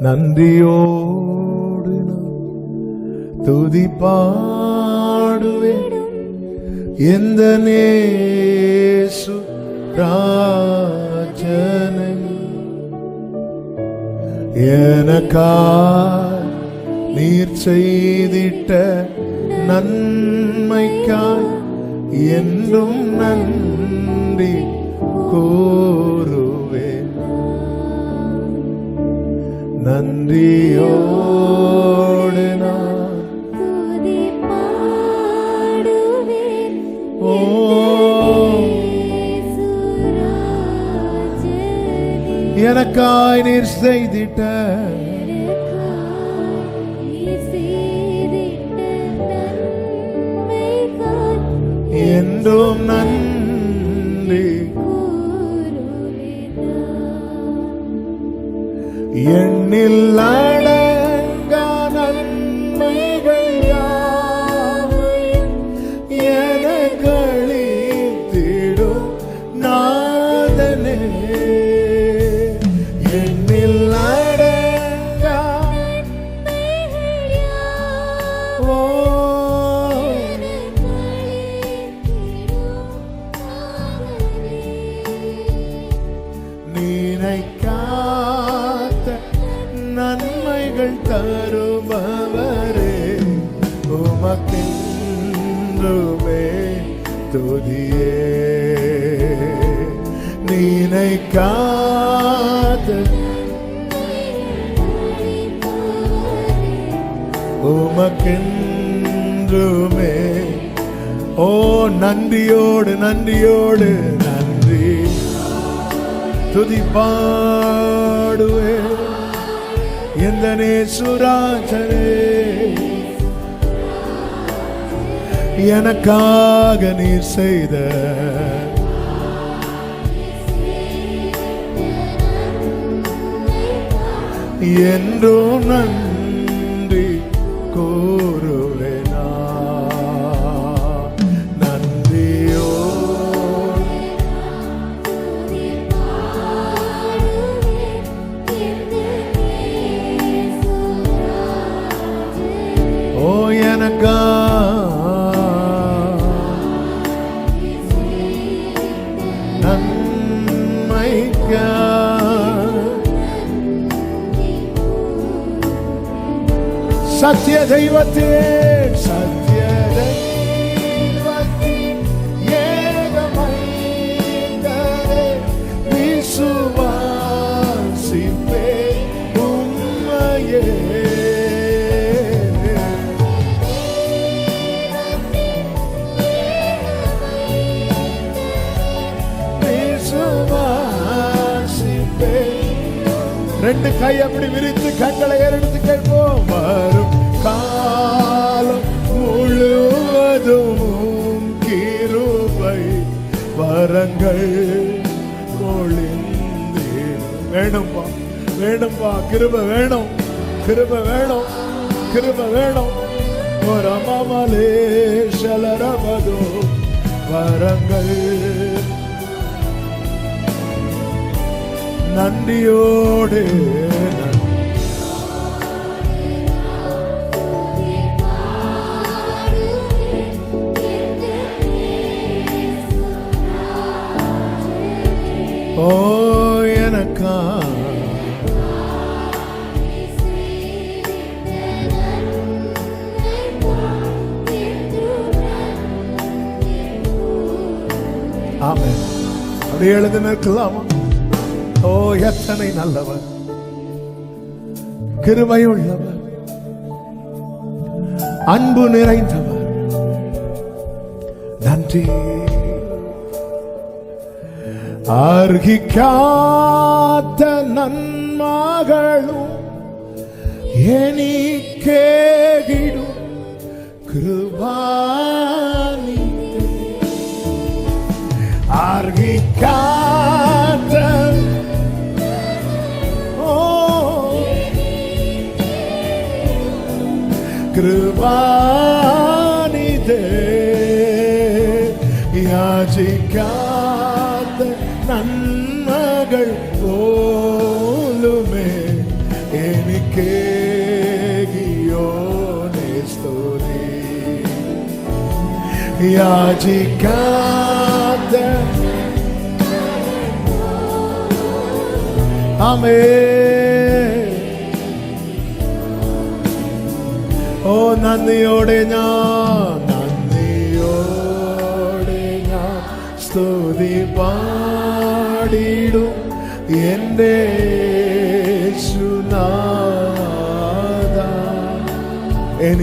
நன்றியோடு துதி பாடுவேன். எந்த நேசு ராஜனை எனக்காய் நீர் செய்திட்ட நன்மைக்காய் என்றும் நன்றி கூறு. நன்றியோடு நான் பாடுவேன். ஓ. எனக்காய் நீர் செய்திட்ட என்றும் நன்றி கூறுவேன். எண்ணில் விடுதலைகள் தரும் அவரே உமக்கென்றுமே துதியே. நினைக்காத உமக்கென்றுமே. ஓ நன்றியோடு நன்றியோடு நன்றி. துதி பாடுவே. எந்த நேசுராஜரே எனக்காக நீர் செய்த என்றும் நன்றி கோரு சத்திய தெய்வத்தே சத்திய ரெண்டு கை அப்படி விரித்து கண்களை ஏறெடுத்து கேட்போம். வரும் வரங்கள் வேணும்பா வேணும்பா கிருப வேணும் கிருப வேணும் கிருப வேணும். ஒரு சலரமதோ வரங்கள். நன்றியோடு நன்றி. ஓ எனக்கா? ஆமென். அப்படியே எழுதி நிற்கலாமா ஓ எத்தனை நல்லவர். கிருபையுள்ளவர். அன்பு நிறைந்தவர். நன்றி. അർഹിക്കാത്ത നന്മകളും എനിക്കേകിടും കൃപാനി അർഹിക്കാത്ത ഓ കൃപാനിതേ യാചിക്കാം യാചിക്കാത്ത അമേ ഓ നന്ദിയോടെ ഞാൻ നന്ദിയോടെ ഞാൻ സ്തുതി പാടിടും എന്റെ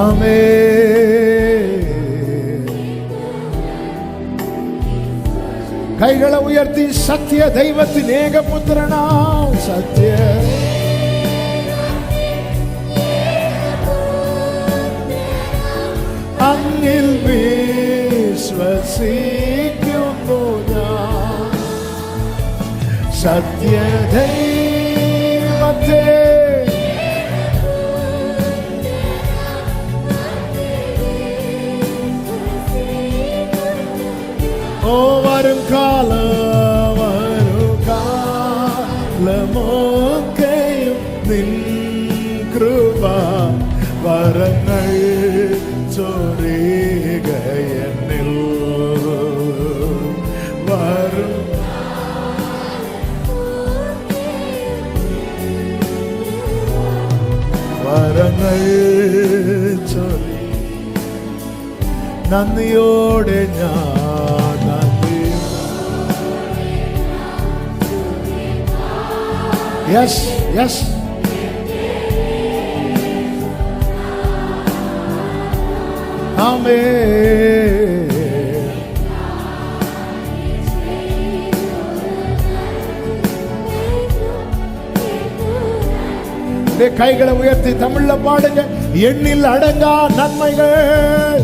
ஆமே கைகளை உயர்த்தி சத்திய தெய்வத்தின் ஏக புத்திரனாம் சத்திய. அன்னில் விஸ்வசிக்கும் போதா சத்திய தெய்வத்தே. വരും കാലം വരും കാലമൊക്കെയും നിൻ കൃപ വരങ്ങൾ ചൊരികയെന്നിൽ വരും. വരങ്ങൾ ചൊറി നന്ദിയോടെ ഞാൻ எஸ் எஸ் அமே. கைகளை உயர்த்தி தமிழ்ல பாடுங்க. எண்ணில் அடங்கா நன்மைகள்.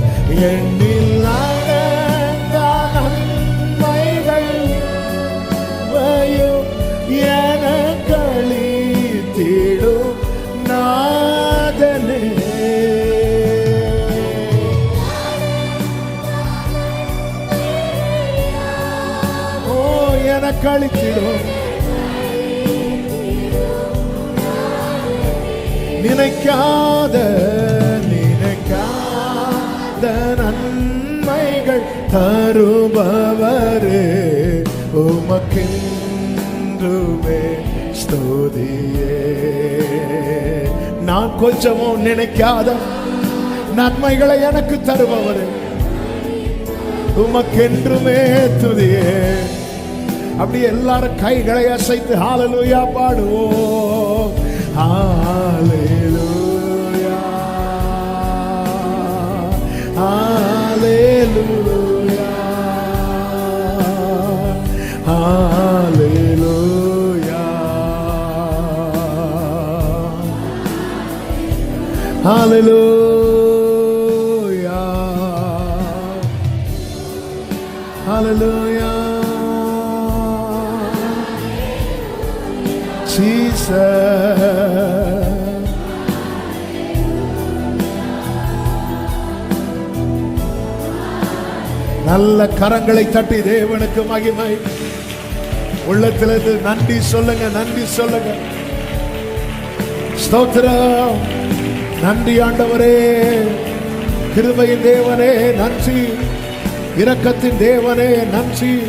எண்ணில் அடங்கா நன்மைகள். எனக்கு நினைக்காத நினைக்காத நன்மைகள் தருபவரே. உமக்கென்றுமே ஸ்தோதியே. நான் கொஞ்சமும் நினைக்காத நன்மைகளை எனக்கு தருபவரே. உமக்கென்றுமே துதியே அப்படி எல்லாரும் கைகளை அசைத்து ஹாலலூயா பாடுவோம் hallelujah hallelujah hallelujah hallelujah Hallelujah. Jesus நல்ல கரங்களை தட்டி தேவனுக்கு மகிமை. உள்ளத்திலிருந்து நன்றி சொல்லுங்க நன்றி சொல்லுங்க. ஸ்தோத்திரம். நன்றி ஆண்டவரே. கிருபையின் தேவனே நன்றி. இரக்கத்தின் தேவனே நன்றி.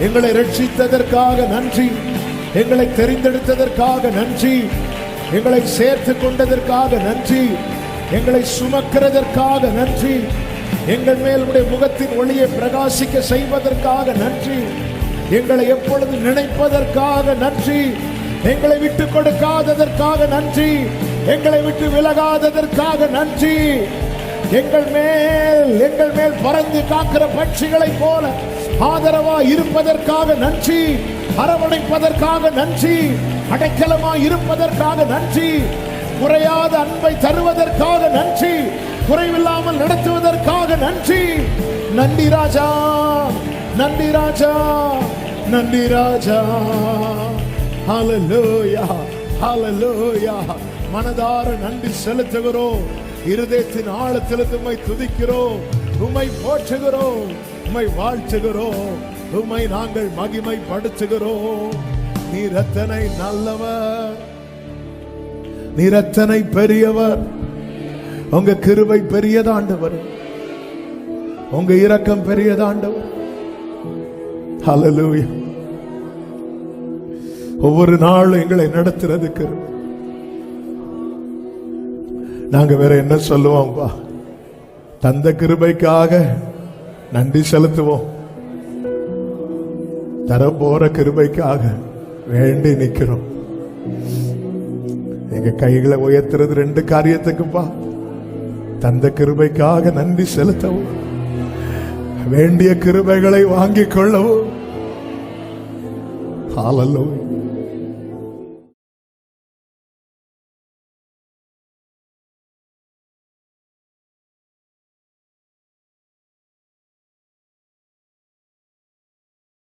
எங்களை ரட்சித்ததற்காக நன்றி. எங்களை தெரிந்தெடுத்ததற்காக நன்றி. எங்களை சேர்த்து கொண்டதற்காக நன்றி. எங்களை சுமக்கிறதற்காக நன்றி. எங்கள் மேல் உடைய முகத்தின் ஒளியை பிரகாசிக்க செய்வதற்காக நன்றி. எங்களை எப்பொழுது நினைப்பதற்காக நன்றி. எங்களை விட்டு கொடுக்காததற்காக நன்றி. எங்களை விட்டு விலகாததற்காக நன்றி. எங்கள் மேல் எங்கள் மேல் பறந்து காக்கிற பட்சிகளைப் போல ஆதரவா இருப்பதற்காக நன்றி. அரவணைப்பதற்காக நன்றி. அடைக்கலமாய் இருப்பதற்காக நன்றி. குறையாத அன்பை தருவதற்காக நன்றி. குறைவில்லாமல் நடத்துவதற்காக நன்றி. நன்றி ராஜா. நன்றி ராஜா. நன்றி ராஜா. ஹalleluya. ஹalleluya. மனதார நன்றி செலுத்துகிறோம். இருதயத்தின் ஆழத்திலிருந்து உம்மை துதிக்கிறோம். உம்மை போற்றுகிறோம். உம்மை வாழ்த்துகிறோம். உம்மை நாங்கள் மகிமைப்படுத்துகிறோம். நீர் எத்தனை நல்லவர். நீர் எத்தனை பெரியவர். உங்க கிருபை பெரியதாண்டவர் உங்க இரக்கம் பெரியதாண்டவர் ஹalleluya ஒவ்வொரு நாளும் எங்களை நடத்துறதுக்கு நாங்க வேற என்ன சொல்லுவோம்ப்பா தந்த கிருபைக்காக நன்றி செலுத்துவோம். தர போற கிருபைக்காக வேண்டி நிக்கிறோம். எங்க கைகளை உயர்த்துறது ரெண்டு காரியத்துக்குப்பா தந்த கிருபைக்காக நன்றி செலுத்தவும். வேண்டிய கிருபைகளை வாங்கிக் கொள்ளவும். ஹalleluya